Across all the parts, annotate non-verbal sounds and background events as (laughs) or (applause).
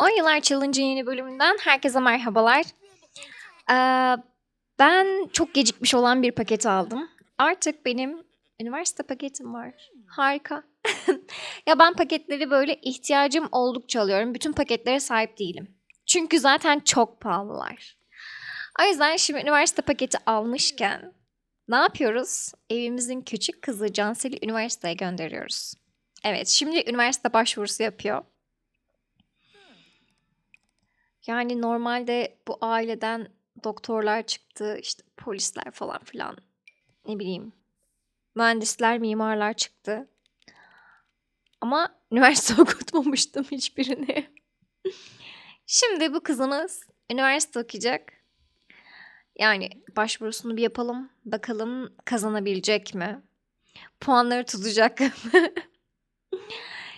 10 Yıllar Challenge'ın yeni bölümünden herkese merhabalar. Ee, ben çok gecikmiş olan bir paket aldım. Artık benim üniversite paketim var. Harika. (laughs) ya ben paketleri böyle ihtiyacım oldukça alıyorum. Bütün paketlere sahip değilim. Çünkü zaten çok pahalılar. O yüzden şimdi üniversite paketi almışken ne yapıyoruz? Evimizin küçük kızı Cansel'i üniversiteye gönderiyoruz. Evet, şimdi üniversite başvurusu yapıyor. Yani normalde bu aileden doktorlar çıktı, işte polisler falan filan. Ne bileyim. Mühendisler, mimarlar çıktı. Ama (laughs) üniversite okutmamıştım hiçbirini. Şimdi bu kızımız üniversite okuyacak. Yani başvurusunu bir yapalım. Bakalım kazanabilecek mi? Puanları tutacak mı? (laughs)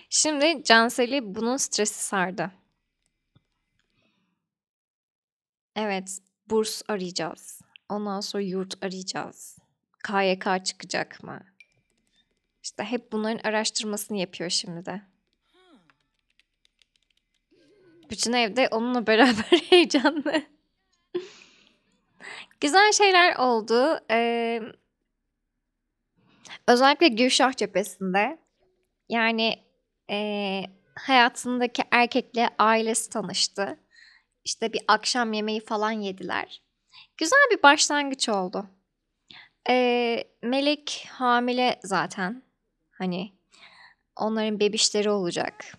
Şimdi Cansel'i bunun stresi sardı. Evet, burs arayacağız. Ondan sonra yurt arayacağız. KYK çıkacak mı? İşte hep bunların araştırmasını yapıyor şimdi de. Bütün evde onunla (laughs) beraber heyecanlı. Güzel şeyler oldu. Ee, özellikle Gülşah cephesinde. Yani ee, hayatındaki erkekle ailesi tanıştı. İşte bir akşam yemeği falan yediler. Güzel bir başlangıç oldu. Ee, Melek hamile zaten. Hani onların bebişleri olacak.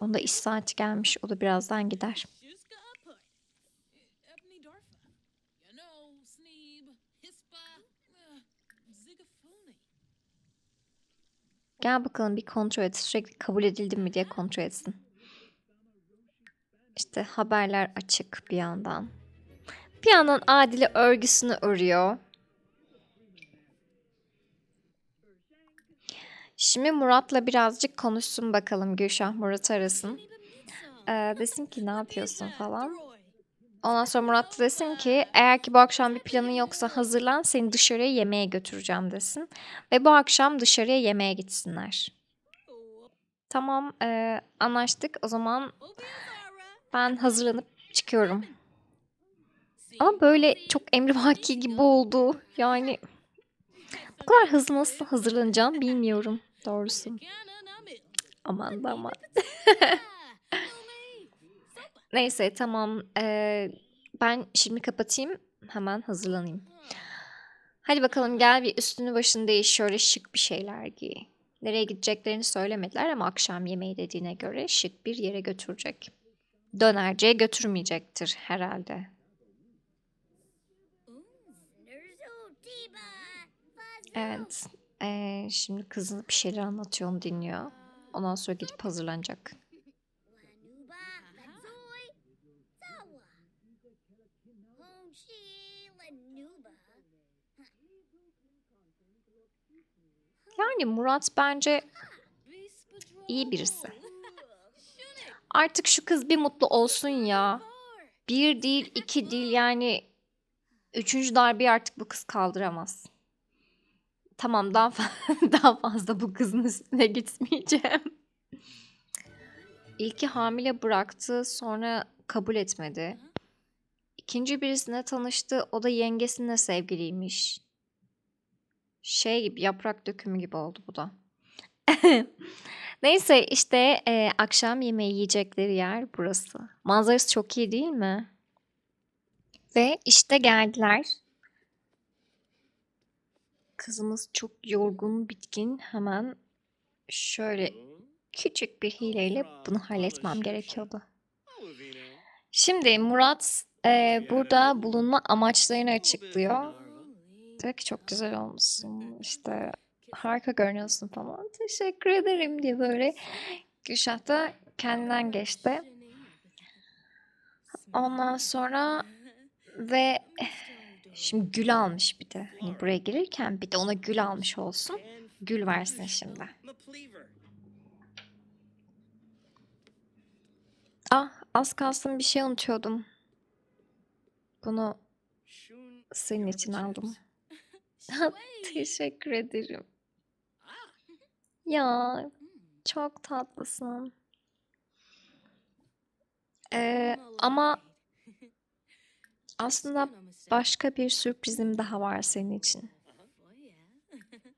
Onda iş saati gelmiş. O da birazdan gider. Gel bakalım bir kontrol et. Sürekli kabul edildim mi diye kontrol etsin. İşte haberler açık bir yandan. Bir yandan Adile örgüsünü örüyor. Şimdi Murat'la birazcık konuşsun bakalım Gülşah Murat arasın. Ee, desin ki ne yapıyorsun falan. Ondan sonra Murat da desin ki eğer ki bu akşam bir planın yoksa hazırlan seni dışarıya yemeğe götüreceğim desin. Ve bu akşam dışarıya yemeğe gitsinler. Tamam e, anlaştık o zaman ben hazırlanıp çıkıyorum. Ama böyle çok emrivaki gibi oldu. Yani bu kadar hızlı nasıl hazırlanacağım bilmiyorum doğrusu. Aman da aman. (laughs) Neyse tamam. Ee, ben şimdi kapatayım. Hemen hazırlanayım. Hadi bakalım gel bir üstünü başını değiş. Şöyle şık bir şeyler giy. Nereye gideceklerini söylemediler ama akşam yemeği dediğine göre şık bir yere götürecek. Dönerciye götürmeyecektir herhalde. Evet. Ee, şimdi kızın bir şeyler anlatıyor onu dinliyor. Ondan sonra gidip hazırlanacak. Yani Murat bence iyi birisi. Artık şu kız bir mutlu olsun ya. Bir değil, iki değil yani üçüncü darbeyi artık bu kız kaldıramaz. Tamam daha, fa- (laughs) daha fazla bu kızın üstüne gitmeyeceğim. İlki hamile bıraktı sonra kabul etmedi. İkinci birisine tanıştı o da yengesinle sevgiliymiş. Şey gibi yaprak dökümü gibi oldu bu da. (laughs) Neyse işte e, akşam yemeği yiyecekleri yer burası. Manzarası çok iyi değil mi? Ve işte geldiler. Kızımız çok yorgun, bitkin. Hemen şöyle küçük bir hileyle bunu halletmem gerekiyordu. Şimdi Murat e, burada bulunma amaçlarını açıklıyor. Diyor ki çok güzel olmuşsun. İşte harika görünüyorsun falan. Teşekkür ederim diye böyle Gülşah da kendinden geçti. Ondan sonra ve şimdi gül almış bir de. Hani buraya girirken bir de ona gül almış olsun. Gül versin şimdi. Ah az kalsın bir şey unutuyordum. Bunu senin için aldım. (laughs) Teşekkür ederim. Ya çok tatlısın. Ee, ama (laughs) aslında başka bir sürprizim daha var senin için. (laughs)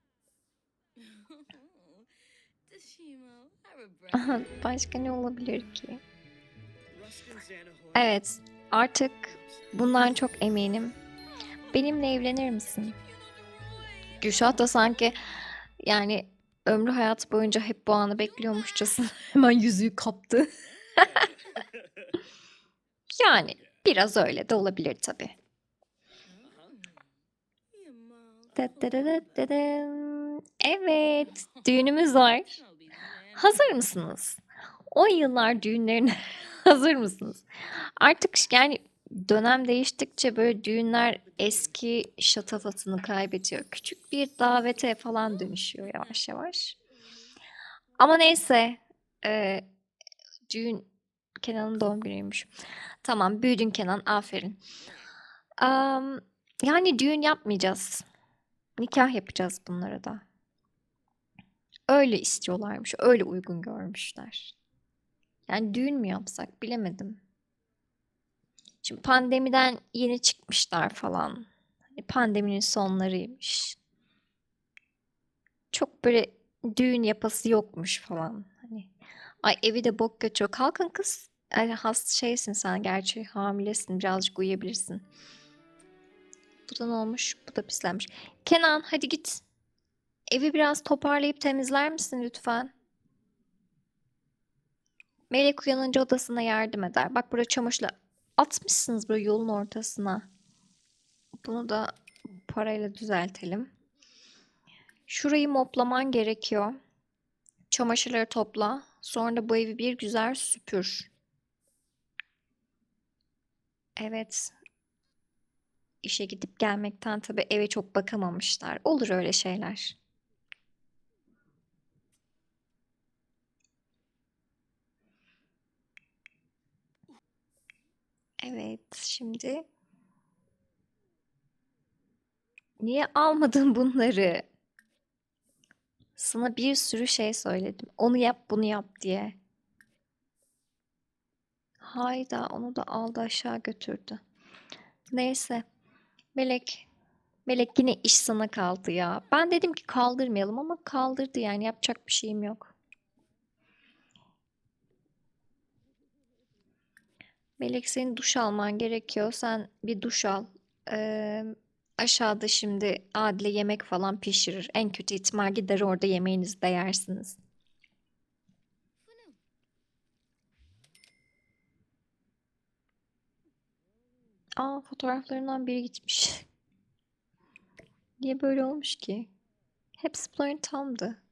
(laughs) Aha, başka ne olabilir ki? Evet, artık bundan çok eminim. Benimle evlenir misin? Gülşah da sanki yani ömrü hayatı boyunca hep bu anı bekliyormuşçasına (laughs) hemen yüzüğü kaptı. (laughs) Yani biraz öyle de olabilir tabii. Evet, düğünümüz var. Hazır mısınız? 10 yıllar düğünlerine (laughs) hazır mısınız? Artık yani dönem değiştikçe böyle düğünler eski şatafatını kaybediyor. Küçük bir davete falan dönüşüyor yavaş yavaş. Ama neyse, e, düğün Kenan'ın doğum günüymüş. Tamam, büyüdün Kenan, aferin. Am, yani düğün yapmayacağız. Nikah yapacağız bunlara da. Öyle istiyorlarmış, öyle uygun görmüşler. Yani düğün mü yapsak bilemedim. Şimdi pandemiden yeni çıkmışlar falan. Hani pandeminin sonlarıymış. Çok böyle düğün yapası yokmuş falan. Hani ay evi de bok götürüyor. Kalkın kız. Ay, hast şeysin sen gerçi hamilesin birazcık uyuyabilirsin. Bu da ne olmuş? Bu da pislenmiş. Kenan hadi git. Evi biraz toparlayıp temizler misin lütfen? Melek uyanınca odasına yardım eder. Bak burada çamaşırla atmışsınız böyle yolun ortasına. Bunu da parayla düzeltelim. Şurayı moplaman gerekiyor. Çamaşırları topla. Sonra da bu evi bir güzel süpür. Evet. İşe gidip gelmekten tabii eve çok bakamamışlar. Olur öyle şeyler. Evet, şimdi niye almadın (laughs) bunları? Sana bir sürü şey söyledim. Onu yap, bunu yap diye. Hayda, onu da aldı aşağı götürdü. Neyse. Melek. Melek yine iş sana kaldı ya. Ben dedim ki kaldırmayalım ama kaldırdı yani yapacak bir şeyim yok. Melek senin duş alman gerekiyor. Sen bir duş al. Ee, aşağıda şimdi Adile yemek falan pişirir. En kötü ihtimal gider orada yemeğinizi de yersiniz. Aa fotoğraflarından biri gitmiş. Niye böyle olmuş ki? Hepsi bunların tamdı.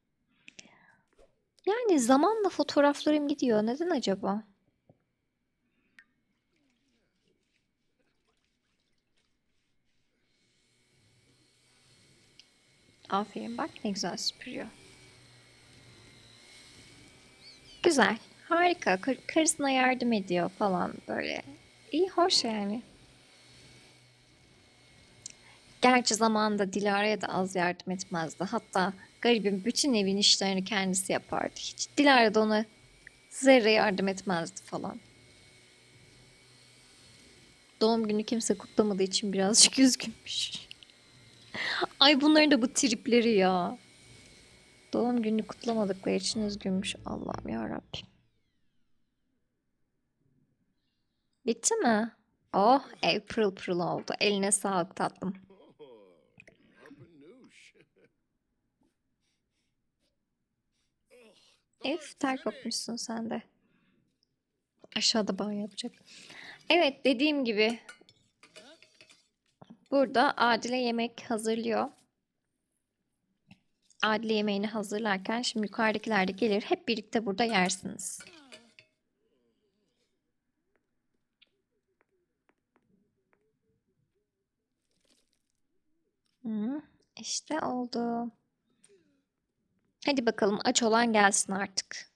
Yani zamanla fotoğraflarım gidiyor. Neden acaba? Aferin bak ne güzel süpürüyor. Güzel. Harika. Kar- karısına yardım ediyor falan böyle. İyi hoş yani. Gerçi zamanında Dilara'ya da az yardım etmezdi. Hatta garibim bütün evin işlerini kendisi yapardı. Hiç Dilara da ona zerre yardım etmezdi falan. Doğum günü kimse kutlamadığı için birazcık (laughs) üzgünmüş. Ay bunların da bu tripleri ya. Doğum günü kutlamadıkları için üzgünmüş. Allah'ım ya Rabbim. Bitti mi? Oh, ev pırıl pırıl oldu. Eline sağlık tatlım. Ef ter kokmuşsun sen de. Aşağıda banyo yapacak. Evet dediğim gibi burada Adile yemek hazırlıyor. Adile yemeğini hazırlarken şimdi yukarıdakiler de gelir. Hep birlikte burada yersiniz. Hı, işte oldu. Hadi bakalım aç olan gelsin artık.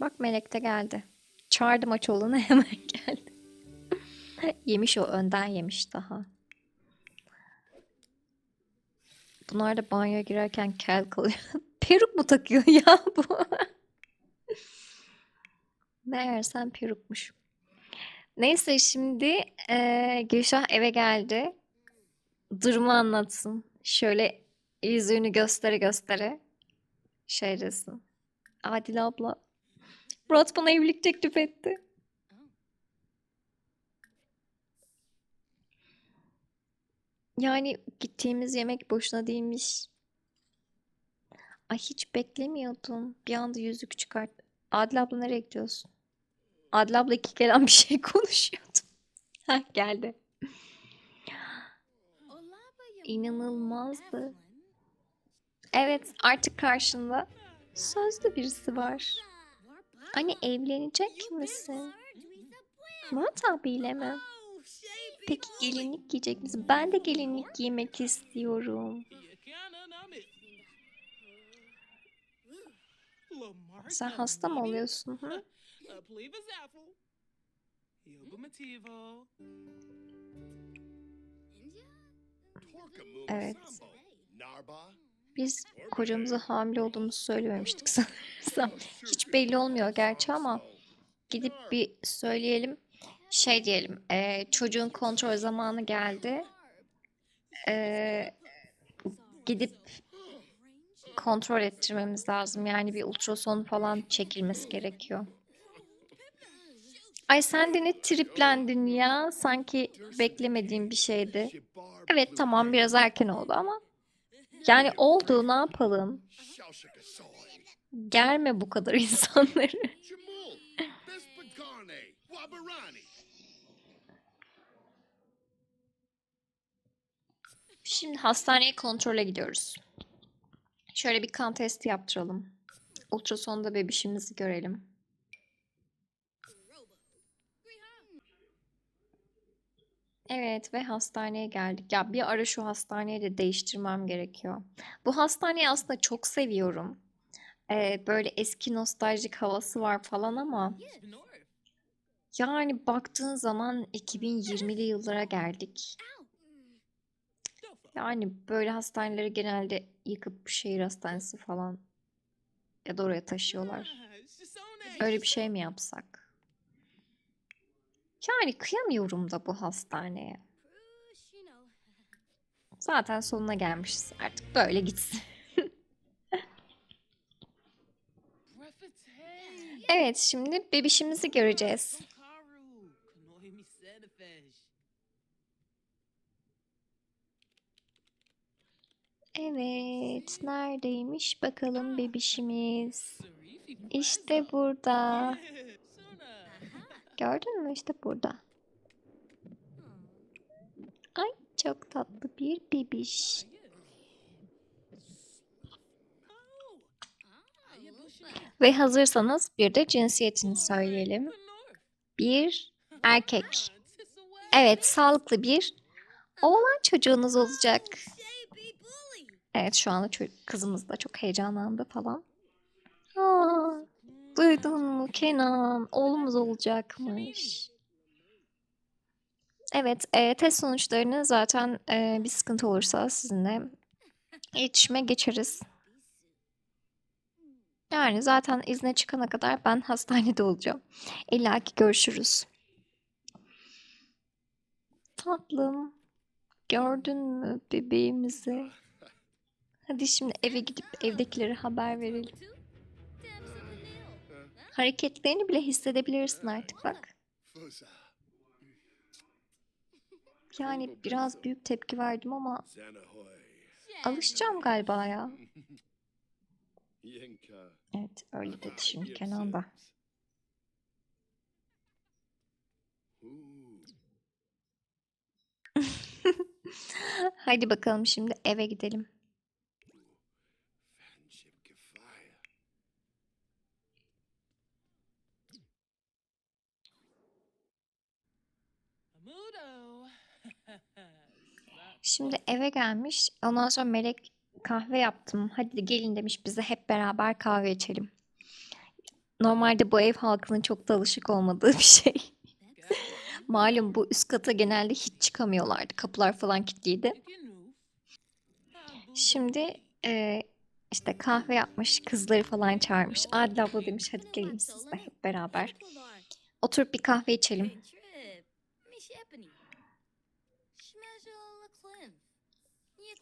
Bak Melek de geldi. Çağırdım aç olanı (laughs) hemen geldi. Yemiş o önden yemiş daha. Bunlar da banyoya girerken kel kalıyor. (laughs) Peruk mu takıyor ya bu? Meğersem perukmuş. Neyse şimdi eee Gülşah eve geldi. Durumu anlatsın. Şöyle yüzüğünü göstere göstere. Şey desin. Adile abla. Murat bana evlilik teklif etti. Yani gittiğimiz yemek boşuna değilmiş. Ay hiç beklemiyordum. Bir anda yüzük çıkart. Adile abla nereye gidiyorsun? Adile abla iki kelam bir şey (laughs) konuşuyordu. Heh, geldi. İnanılmazdı. Evet artık karşında sözlü birisi var. Hani evlenecek misin? Murat abiyle mi? Peki gelinlik giyecek misin? Ben de gelinlik giymek istiyorum. Sen hasta mı oluyorsun? Hı? Evet. Biz kocamıza hamile olduğumuzu söylememiştik (laughs) sanırsam. Hiç belli olmuyor gerçi ama gidip bir söyleyelim. Şey diyelim, eee, çocuğun kontrol zamanı geldi. Eee, gidip kontrol ettirmemiz lazım. Yani bir ultrason falan çekilmesi gerekiyor. Ay sen de ne triplendin ya? Sanki beklemediğim bir şeydi. Evet tamam biraz erken oldu ama yani oldu ne yapalım? Germe bu kadar (laughs) insanları. Şimdi hastaneye kontrole gidiyoruz. Şöyle bir kan testi yaptıralım. Ultrasonda bebişimizi görelim. Evet ve hastaneye geldik. Ya bir ara şu hastaneyi de değiştirmem gerekiyor. Bu hastaneyi aslında çok seviyorum. Ee, böyle eski nostaljik havası var falan ama yani baktığın zaman 2020'li yıllara geldik. Yani böyle hastaneleri genelde yıkıp şehir hastanesi falan ya da oraya taşıyorlar. Öyle bir şey mi yapsak? Yani kıyamıyorum da bu hastaneye. Zaten sonuna gelmişiz. Artık böyle gitsin. (laughs) Evet, şimdi bebişimizi göreceğiz. Evet, neredeymiş bakalım bebişimiz. İşte burada. Gördün mü? İşte burada. Ay çok tatlı bir bebiş. Ve hazırsanız bir de cinsiyetini söyleyelim. Bir erkek. Evet, sağlıklı bir oğlan çocuğunuz olacak. Evet, şu anda kızımız da çok heyecanlandı falan. Aa, duydun mu Kenan? Oğlumuz olacakmış. Evet, e, test sonuçlarını zaten e, bir sıkıntı olursa sizinle iletişime geçeriz. Yani zaten izne çıkana kadar ben hastanede olacağım. İlla ki görüşürüz. Tatlım, gördün mü bebeğimizi? Hadi şimdi eve gidip evdekilere haber verelim. Hareketlerini bile hissedebilirsin artık bak. Yani biraz büyük tepki verdim ama alışacağım galiba ya. Evet öyle dedi şimdi Kenan da. (laughs) Hadi bakalım şimdi eve gidelim. Şimdi eve gelmiş. Ondan sonra Melek kahve yaptım. Hadi gelin demiş bize hep beraber kahve içelim. Normalde bu ev halkının çok da alışık olmadığı bir şey. (laughs) Malum bu üst kata genelde hiç çıkamıyorlardı. Kapılar falan kilitliydi. Şimdi e, işte kahve yapmış, kızları falan çağırmış. Adile abla demiş hadi gelin siz de hep beraber. Oturup bir kahve içelim.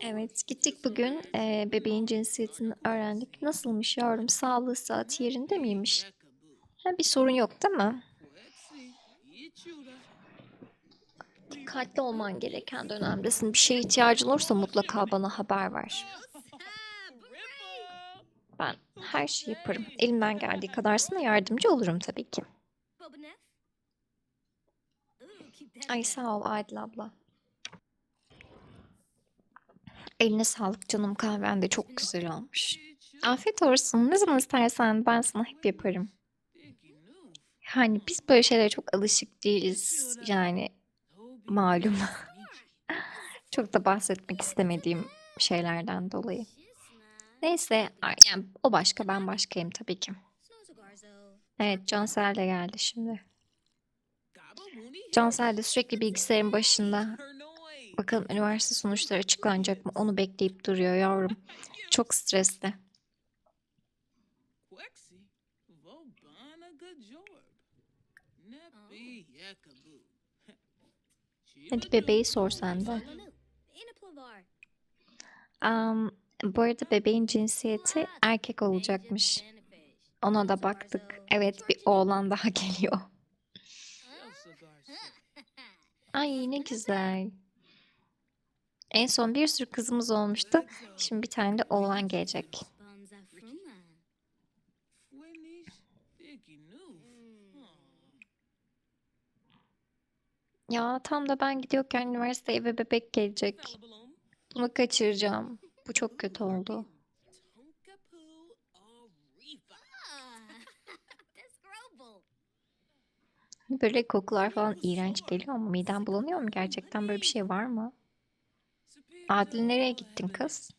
Evet, gittik bugün. Ee, bebeğin cinsiyetini öğrendik. Nasılmış yavrum? Sağlığı saati yerinde miymiş? Ha, bir sorun yok değil mi? Dikkatli olman gereken dönemdesin. Bir şeye ihtiyacın olursa mutlaka bana haber ver. Ben her şeyi yaparım. Elimden geldiği kadar sana yardımcı olurum tabii ki. Ay sağ ol Adil abla. Eline sağlık canım kahven de çok güzel olmuş. Afiyet olsun. Ne zaman istersen ben sana hep yaparım. Yani biz böyle şeylere çok alışık değiliz. Yani malum. (laughs) çok da bahsetmek istemediğim şeylerden dolayı. Neyse yani o başka ben başkayım tabii ki. Evet Cansel de geldi şimdi. Cansel de sürekli bilgisayarın başında. Bakalım üniversite sonuçları açıklanacak mı? Onu bekleyip duruyor yavrum. Çok stresli. Hadi bebeği sor sen de. Am, bu arada bebeğin cinsiyeti erkek olacakmış. Ona da baktık. Evet bir oğlan daha (laughs) geliyor. Ay ne güzel. En son bir sürü kızımız olmuştu. Şimdi bir tane de oğlan gelecek. Ya tam da ben gidiyorken üniversiteye eve bebek gelecek. Bunu kaçıracağım. Bu çok kötü oldu. Böyle kokular falan iğrenç geliyor ama midem bulanıyor mu? Gerçekten böyle bir şey var mı? Adil nereye gittin kız?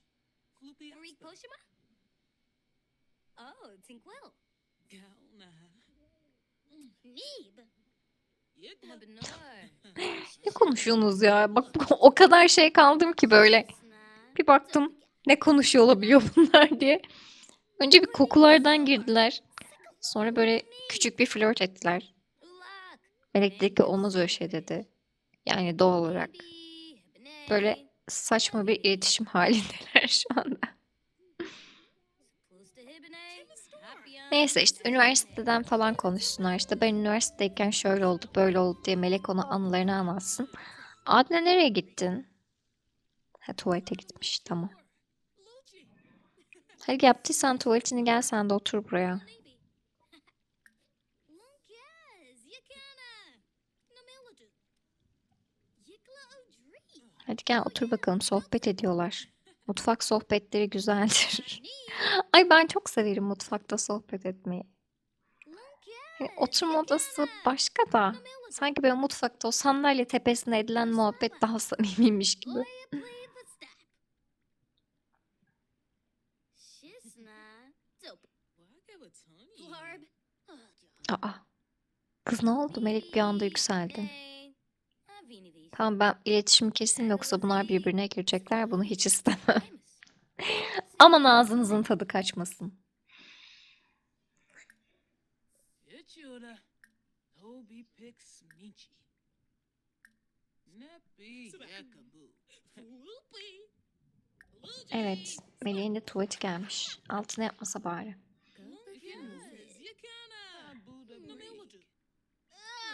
(laughs) Ne konuşuyorsunuz ya? Bak (laughs) o kadar şey kaldım ki böyle. Bir baktım ne konuşuyor olabiliyor (laughs) bunlar diye. Önce bir kokulardan girdiler. Sonra böyle küçük bir flört ettiler. Elektrikli olmaz öyle şey dedi. Yani doğal olarak. Böyle saçma bir iletişim (laughs) halindeler şu anda. Neyse işte üniversiteden falan konuşsunlar. İşte ben üniversitedeyken şöyle oldu böyle oldu diye Melek ona anılarını anlatsın. Adile nereye gittin? Ha tuvalete gitmiş tamam. Hadi yaptıysan tuvaletini gel sen de otur buraya. Hadi gel otur bakalım sohbet ediyorlar. Mutfak sohbetleri güzeldir. (laughs) Ay ben çok severim mutfakta sohbet etmeyi. Hani oturma odası başka da. Sanki böyle mutfakta o sandalye tepesinde edilen muhabbet daha samimiymiş gibi. (laughs) Aa. Kız ne oldu? Melek bir anda yükseldi. Tamam ben iletişim kesin yoksa bunlar birbirine girecekler. Bunu hiç istemem. (laughs) Aman ağzınızın tadı kaçmasın. Evet. Meleğin de tuvaleti gelmiş. Altına yapmasa bari.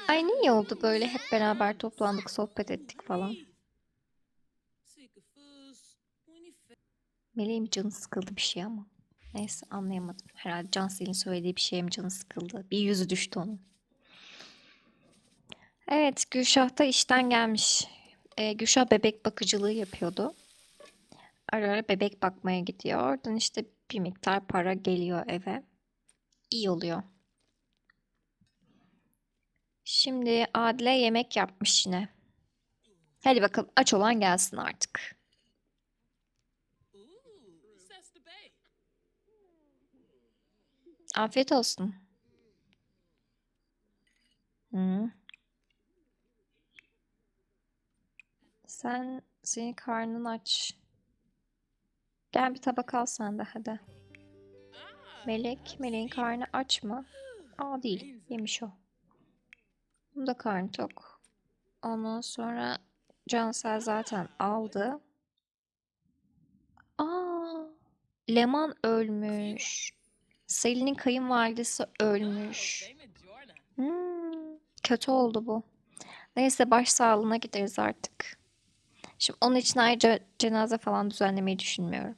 Ay ne iyi oldu böyle hep beraber toplandık sohbet ettik falan. Meleğin canı sıkıldı bir şey ama. Neyse anlayamadım. Herhalde Cansel'in söylediği bir şeye mi canı sıkıldı? Bir yüzü düştü onun. Evet Gülşah da işten gelmiş. Ee, Gülşah bebek bakıcılığı yapıyordu. Ara ara bebek bakmaya gidiyor. Oradan işte bir miktar para geliyor eve. İyi oluyor. Şimdi Adile yemek yapmış yine. Hadi bakalım aç olan gelsin artık. Afiyet olsun. Hı. Sen senin karnın aç. Gel bir tabak al sen de hadi. Melek, meleğin karnı aç mı? Aa değil, yemiş o. Bunun da karnı tok. Ondan sonra Cansel zaten aldı. Aa, Leman ölmüş. Selin'in kayınvalidesi ölmüş. Hmm, kötü oldu bu. Neyse başsağlığına gideriz artık. Şimdi onun için ayrıca cenaze falan düzenlemeyi düşünmüyorum.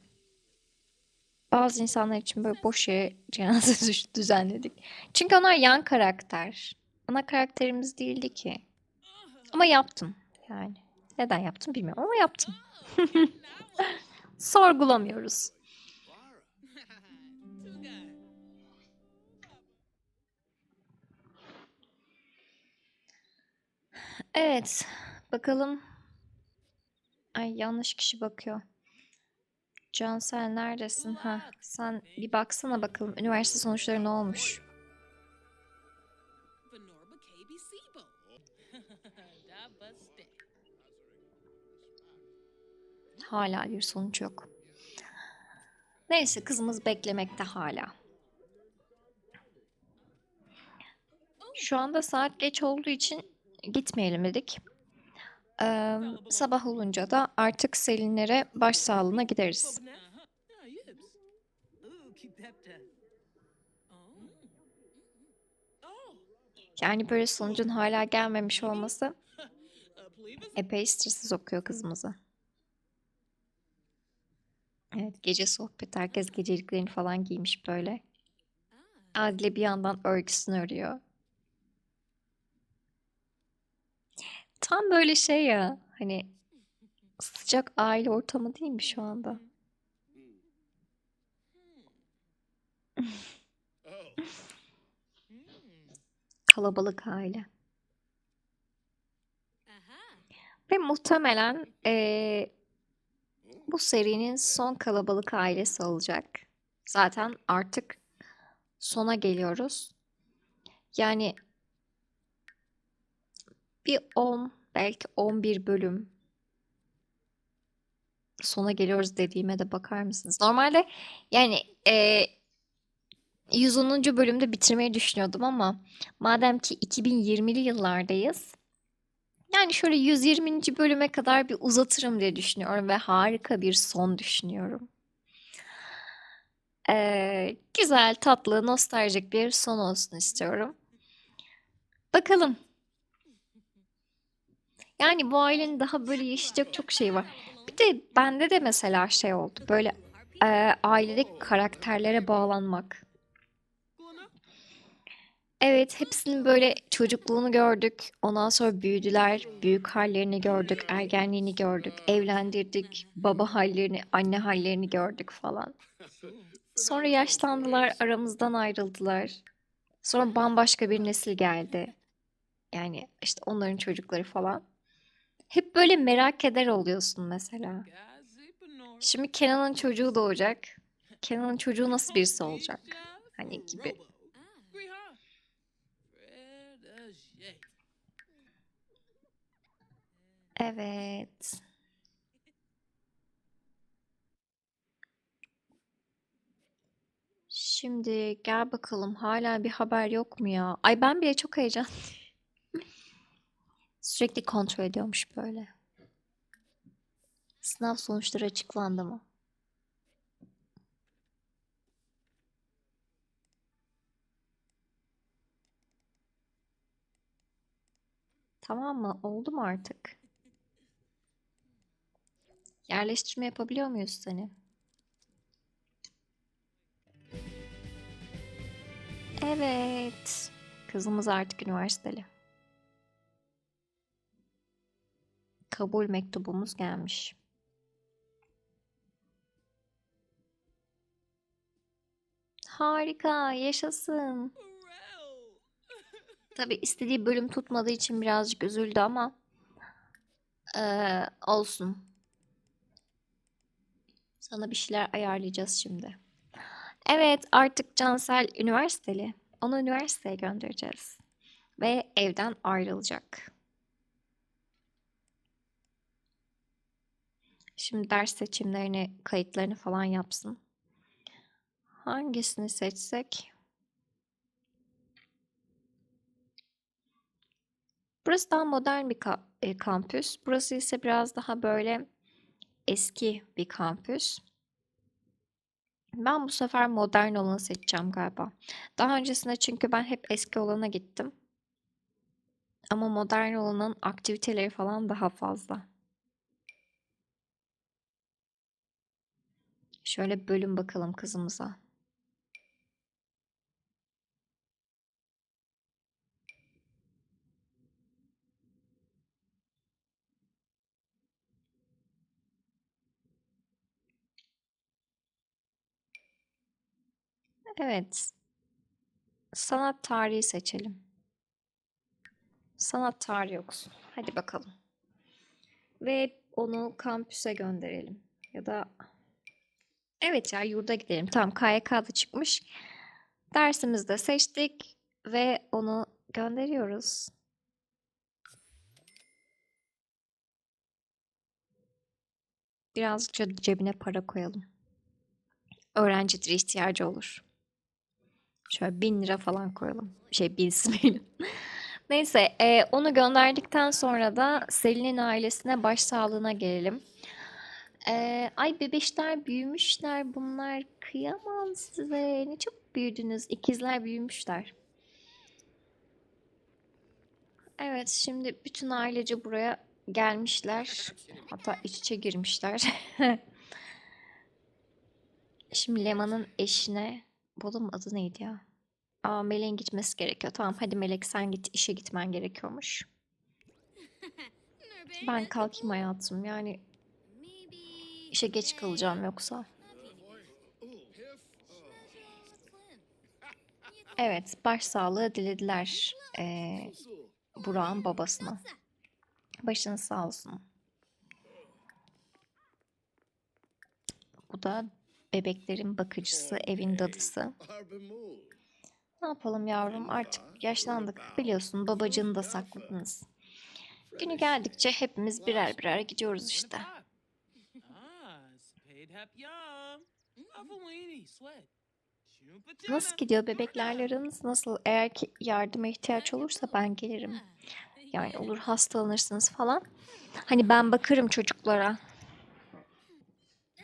Bazı insanlar için böyle boş yere cenaze (laughs) düzenledik. Çünkü onlar yan karakter. Ana karakterimiz değildi ki. Ama yaptım yani. Neden yaptım bilmiyorum ama yaptım. (laughs) Sorgulamıyoruz. Evet. Bakalım. Ay yanlış kişi bakıyor. Cansel neredesin? Ha, sen bir baksana bakalım üniversite sonuçları ne olmuş? Hala bir sonuç yok. Neyse kızımız beklemekte hala. Şu anda saat geç olduğu için gitmeyelim dedik. Ee, sabah olunca da artık Selinlere başsağlığına gideriz. Yani böyle sonucun hala gelmemiş olması epey stresi sokuyor kızımıza. Evet gece sohbet herkes geceliklerini falan giymiş böyle. Adile bir yandan örgüsünü örüyor. Tam böyle şey ya hani sıcak aile ortamı değil mi şu anda? (laughs) Kalabalık aile. Ve muhtemelen eee, bu serinin son kalabalık ailesi olacak. Zaten artık sona geliyoruz. Yani bir 10 belki 11 bölüm sona geliyoruz dediğime de bakar mısınız? Normalde yani eee 110. bölümde bitirmeyi düşünüyordum ama madem ki 2020'li yıllardayız yani şöyle 120. bölüme kadar bir uzatırım diye düşünüyorum ve harika bir son düşünüyorum. Ee, güzel, tatlı, nostaljik bir son olsun istiyorum. Bakalım. Yani bu ailenin daha böyle yaşayacak çok şey var. Bir de bende de mesela şey oldu. Böyle e, ailedeki karakterlere bağlanmak. Evet, hepsinin böyle çocukluğunu gördük. Ondan sonra büyüdüler, büyük hallerini gördük, ergenliğini gördük, evlendirdik, baba hallerini, anne hallerini gördük falan. Sonra yaşlandılar, aramızdan ayrıldılar. Sonra bambaşka bir nesil geldi. Yani işte onların çocukları falan. Hep böyle merak eder oluyorsun mesela. Şimdi Kenan'ın çocuğu doğacak. Kenan'ın çocuğu nasıl birisi olacak? Hani gibi. Evet. Şimdi gel bakalım hala bir haber yok mu ya? Ay ben bile çok heyecanlıyım. (laughs) Sürekli kontrol ediyormuş böyle. Sınav sonuçları açıklandı mı? Tamam mı? Oldu mu artık? Yerleştirme yapabiliyor muyuz seni? Evet. Kızımız artık üniversiteli. Kabul mektubumuz gelmiş. Harika, yaşasın. (laughs) Tabii istediği bölüm tutmadığı için birazcık üzüldü ama eee, olsun. Sana bir şeyler ayarlayacağız şimdi. Evet, artık Cansel üniversiteli. Onu üniversiteye göndereceğiz. Ve evden ayrılacak. Şimdi ders seçimlerini, kayıtlarını falan yapsın. Hangisini seçsek? Burası daha modern bir ka- e, kampüs. Burası ise biraz daha böyle eski bir kampüs. Ben bu sefer modern olanı seçeceğim galiba. Daha öncesinde çünkü ben hep eski olana gittim. Ama modern olanın aktiviteleri falan daha fazla. Şöyle bölüm bakalım kızımıza. Evet. Sanat tarihi seçelim. Sanat tarihi okusun. Hadi bakalım. Ve onu kampüse gönderelim. Ya da evet ya yurda gidelim. Tamam KYK'da çıkmış. Dersimizi de seçtik ve onu gönderiyoruz. Birazcık cebine para koyalım. Öğrencidir ihtiyacı olur. Şöyle bin lira falan koyalım. Şey bilsin (laughs) Neyse e, onu gönderdikten sonra da Selin'in ailesine başsağlığına gelelim. E, ay bebeşler büyümüşler bunlar. Kıyamam size. Ne çok büyüdünüz. İkizler büyümüşler. Evet şimdi bütün ailece buraya gelmişler. Hatta iç içe girmişler. (laughs) Şimdi Leman'ın eşine... Adamın adı neydi ya? Aa Melek'in gitmesi gerekiyor. Tamam hadi Melek sen git. işe gitmen gerekiyormuş. Ben kalkayım hayatım. Yani işe geç kalacağım yoksa. Evet başsağlığı dilediler eee Burak'ın babasına. Başınız sağ olsun. Bu da bebeklerin bakıcısı, evin dadısı. Ne yapalım yavrum artık yaşlandık biliyorsun babacığını da sakladınız. Günü geldikçe hepimiz birer birer gidiyoruz işte. Ah. Nasıl gidiyor bebeklerle aranız nasıl? Eğer ki yardıma ihtiyaç olursa ben gelirim. Yani olur hastalanırsınız falan. Hani ben bakarım çocuklara.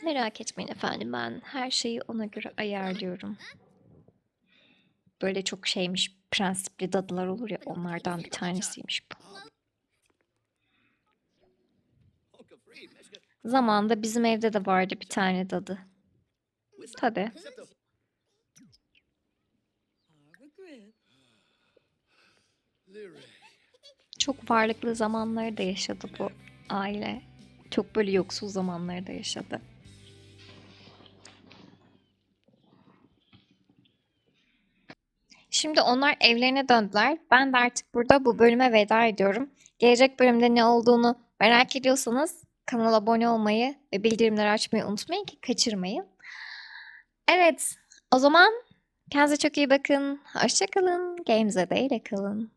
Merak etmeyin efendim ben her şeyi ona göre ayarlıyorum. Böyle çok şeymiş prensipli dadılar olur ya onlardan bir tanesiymiş bu. Zamanında bizim evde de vardı bir tane dadı. Tabii. Çok varlıklı zamanları da yaşadı bu aile. Çok böyle yoksul zamanları da yaşadı. Şimdi onlar evlerine döndüler. Ben de artık burada bu bölüme veda ediyorum. Gelecek bölümde ne olduğunu merak ediyorsanız kanala abone olmayı ve bildirimleri açmayı unutmayın ki kaçırmayın. Evet, o zaman kendinize çok iyi bakın. Hoşçakalın. Games'e de ile kalın.